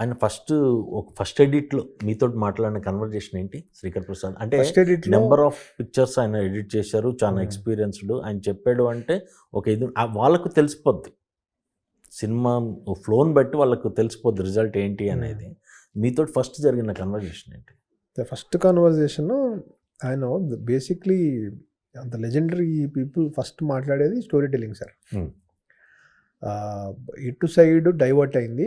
ఆయన ఫస్ట్ ఒక ఫస్ట్ ఎడిట్లో మీతో మాట్లాడిన కన్వర్జేషన్ ఏంటి? శ్రీకర్ ప్రసాద్. అంటే first edit number of pictures ఆయన ఎడిట్ చేశారు చాలా Hmm. ఎక్స్పీరియన్స్డ్ ఆయన చెప్పాడు అంటే ఒక ఇది వాళ్ళకు తెలిసిపోద్ది. సినిమా ఫ్లోని బట్టి వాళ్ళకు తెలిసిపోద్ది రిజల్ట్ ఏంటి అనేది. మీతో ఫస్ట్ జరిగిన కన్వర్జేషన్ ఏంటి? ఫస్ట్ కాన్వర్జేషన్ ఆయన బేసిక్లీ అంత లెజెండరీ పీపుల్ ఫస్ట్ మాట్లాడేది స్టోరీ టెల్లింగ్ సార్ Hmm. ఇటు సైడ్ డైవర్ట్ అయింది.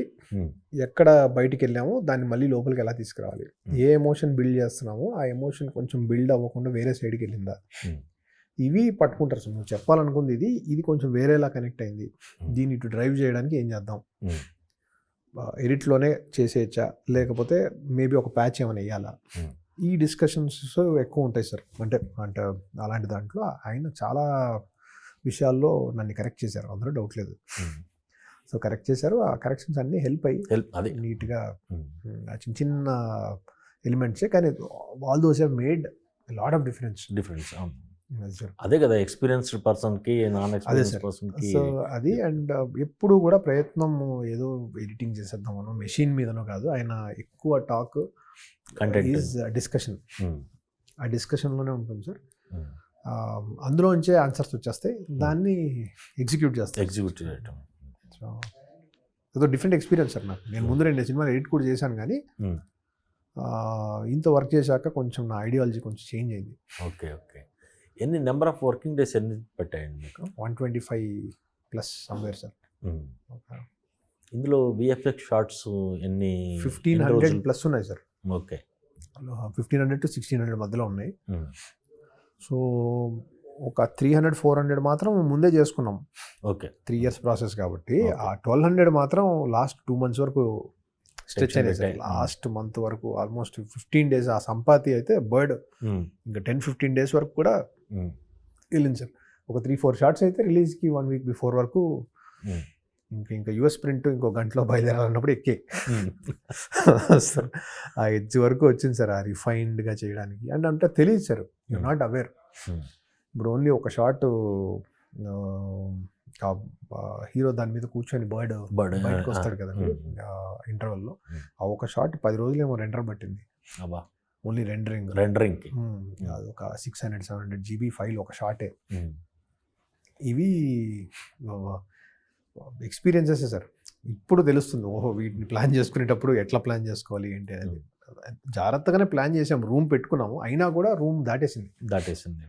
ఎక్కడ బయటికి వెళ్ళామో దాన్ని మళ్ళీ లోపలికి ఎలా తీసుకురావాలి. ఏ ఎమోషన్ బిల్డ్ చేస్తున్నామో ఆ ఎమోషన్ కొంచెం బిల్డ్ అవ్వకుండా వేరే సైడ్కి వెళ్ళిందా. ఇవి పట్టుకుంటారు సార్ నువ్వు చెప్పాలనుకుంది ఇది ఇది కొంచెం వేరేలా కనెక్ట్ అయింది. దీన్ని ఇటు డ్రైవ్ చేయడానికి ఏం చేద్దాం. ఎడిట్లోనే చేసేయచ్చా లేకపోతే మేబీ ఒక ప్యాచ్ ఏమైనా వేయాలా. ఈ డిస్కషన్స్ ఎక్కువ ఉంటాయి సార్ అంటే అంటే అలాంటి దాంట్లో ఆయన చాలా విషయాల్లో నన్ను కరెక్ట్ చేశారు. అందులో డౌట్ లేదు. సో కరెక్ట్ చేశారు. ఆ కరెక్షన్స్ అన్నీ హెల్ప్ అయ్యి హెల్ప్ అదే. నీట్గా చిన్న చిన్న ఎలిమెంట్సే కానీ all those have made lot of difference difference అదే కదా ఎక్స్పీరియన్స్డ్ పర్సన్కి నాన్ ఎక్స్పీరియన్స్ sir. పర్సన్కి సో అది అండ్ ఎప్పుడు కూడా ప్రయత్నం ఏదో ఎడిటింగ్ చేసేద్దామనో మెషిన్ మీదనో కాదు ఆయన ఎక్కువ టాక్ కంటెంట్ ఈజ్ డిస్కషన్ ఆ డిస్కషన్లోనే ఉంటుంది సార్. అందులోంచే ఆన్సర్స్ వచ్చేస్తాయి. దాన్ని ఎగ్జిక్యూట్ చేస్తాయి. ఎగ్జిక్యూటివ్ చేయటం. సో ఏదో డిఫరెంట్ ఎక్స్పీరియన్స్ సార్ నాకు. నేను ముందు రెండు సినిమాలు ఎడిట్ కూడా చేశాను కానీ Hmm. ఇంత వర్క్ చేశాక కొంచెం నా ఐడియాలజీ కొంచెం చేంజ్ అయింది. Okay okay. ఎన్ని నెంబర్ ఆఫ్ వర్కింగ్ డేస్ ఎన్ని పెట్టాయండి మీకు? One twenty five plus somewhere sir. ఇందులో విఎఫ్ఎక్స్ షార్ట్స్ ఎన్ని ఫిఫ్టీన్ హండ్రెడ్? ప్లస్ ఉన్నాయి sir. Okay. Fifteen hundred to sixteen hundred మధ్యలో ఉన్నాయి. Hmm. సో ఒక త్రీ హండ్రెడ్ ఫోర్ హండ్రెడ్ మాత్రం ముందే చేసుకున్నాం ఓకే త్రీ ఇయర్స్ ప్రాసెస్ కాబట్టి. ఆ ట్వెల్వ్ హండ్రెడ్ మాత్రం లాస్ట్ టూ మంత్స్ వరకు స్ట్రెచ్ అయినాయి. లాస్ట్ మంత్ వరకు ఆల్మోస్ట్ ఫిఫ్టీన్ డేస్ ఆ సంపాతి అయితే బర్డ్ Hmm. ఇంకా టెన్ ఫిఫ్టీన్ డేస్ వరకు కూడా Hmm. వెళ్ళింది సార్ ఒక త్రీ ఫోర్ షార్ట్స్ అయితే రిలీజ్కి వన్ వీక్ బిఫోర్ వరకు Hmm. ఇంకా ఇంకా యుఎస్ ప్రింట్ ఇంకో గంటలో బయలుదేరాలన్నప్పుడు ఎక్కే. సార్ ఆ ఎడ్జ్ వరకు వచ్చింది సార్ ఆ రిఫైన్డ్గా చేయడానికి అండ్ అంటే తెలియదు సార్ యు. Not aware. ఇప్పుడు ఓన్లీ ఒక షార్ట్ హీరో దాని మీద కూర్చొని బర్డ్ Bird, బయటకు వస్తాడు కదండి hmm. ఇంటర్వెల్లో. ఆ ఒక షార్ట్ పది రోజులేమో రెండర్ పట్టింది అబ్బా ఓన్లీ రెండరింగ్ రెండరింగ్ అది ఒక six hundred seven hundred GB file ఒక షార్టే. ఇవి ఎక్స్పీరియన్సెస్ సార్. ఇప్పుడు తెలుస్తుంది ఓహో వీటిని ప్లాన్ చేసుకునేటప్పుడు ఎట్లా ప్లాన్ చేసుకోవాలి ఏంటి అనేది. జాగ్రత్తగానే ప్లాన్ చేసాం రూమ్ పెట్టుకున్నాము. అయినా కూడా రూమ్ దాటేసింది. దాటేసింది